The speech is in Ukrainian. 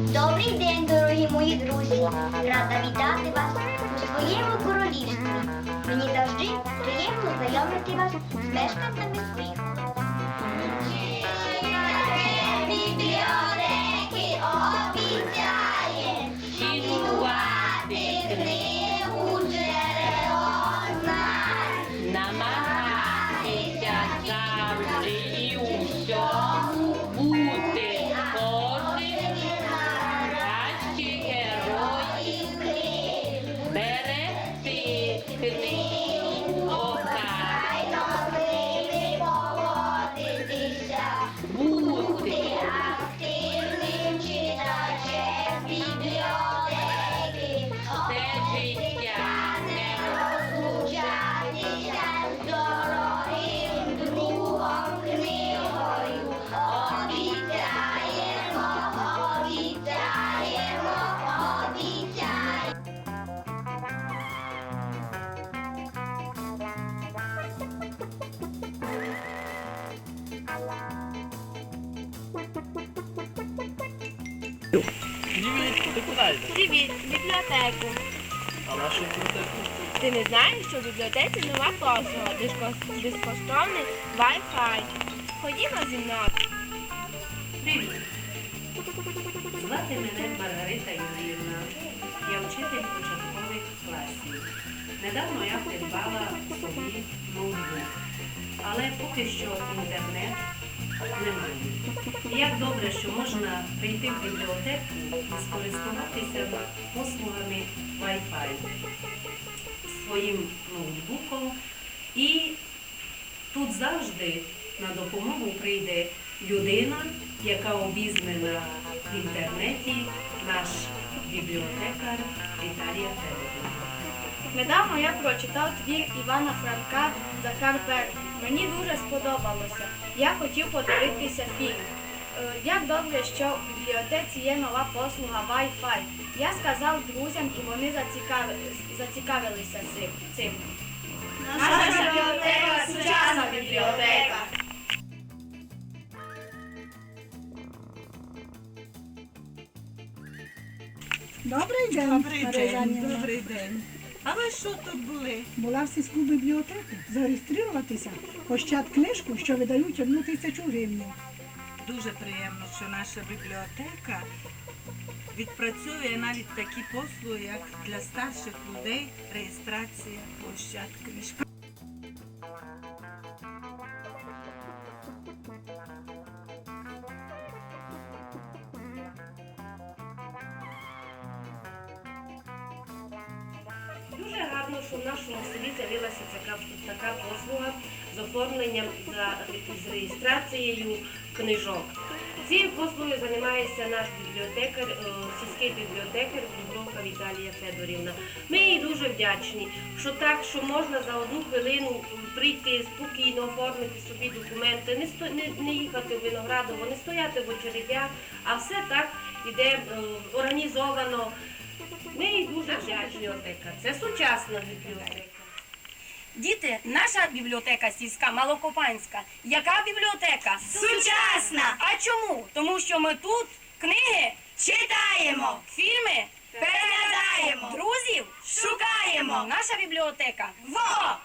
Добрий день, дорогі мої друзі! Рада вітати вас у своєму королівстві. Мені завжди приємно знайомити вас з мешканцями своїх. Привіт, ти куди йдеш? Привіт, бібліотеку. А нашу бібліотеку? Ти не знаєш, що в бібліотеці нова послуга, безкоштовний Wi-Fi. Ходімо зі мною. Привіт! Звати мене Маргарита Юріївна. Я вчитель початкових класів. Недавно я придбала собі ноутбук, але поки що інтернет немає. І як добре, що можна прийти в бібліотеку і скористуватися послугами Wi-Fi своїм ноутбуком. І тут завжди на допомогу прийде людина, яка обізнана в інтернеті, наш бібліотекар Віталія Федорівна. Недавно я прочитав твір Івана Франка Захар Берг. Мені дуже сподобалося. Я хотів подивитися фільм. Е, Як добре, що в бібліотеці є нова послуга Wi-Fi. Я сказав друзям і вони зацікавилися цим- цим. Наша бібліотека сучасна бібліотека. Добрий день, Добрий день, добрий день. А ви що тут були? Була в сільську бібліотеку зареєструватися, пощад книжку, що видають одну тисячу гривень. Дуже приємно, що наша бібліотека відпрацьовує навіть такі послуги, як для старших людей реєстрація площад книжки. Гарно, що в нашому селі з'явилася така, така послуга з оформленням за, з реєстрацією книжок. Цією послугою займається наш бібліотекар, е, сільський бібліотекар Дубровка Віталія Федорівна. Ми їй дуже вдячні, що так, що можна за одну хвилину прийти спокійно, оформити собі документи, не, сто, не, не їхати в Виноградово, не стояти в очередях, а все так іде е, організовано. Ми їй дуже вдячні отека. Це сучасна бібліотека. Діти, наша бібліотека сільська Малокопанська. Яка бібліотека? Сучасна! А чому? Тому що ми тут книги читаємо, фільми переглядаємо, друзів шукаємо. Наша бібліотека. Во!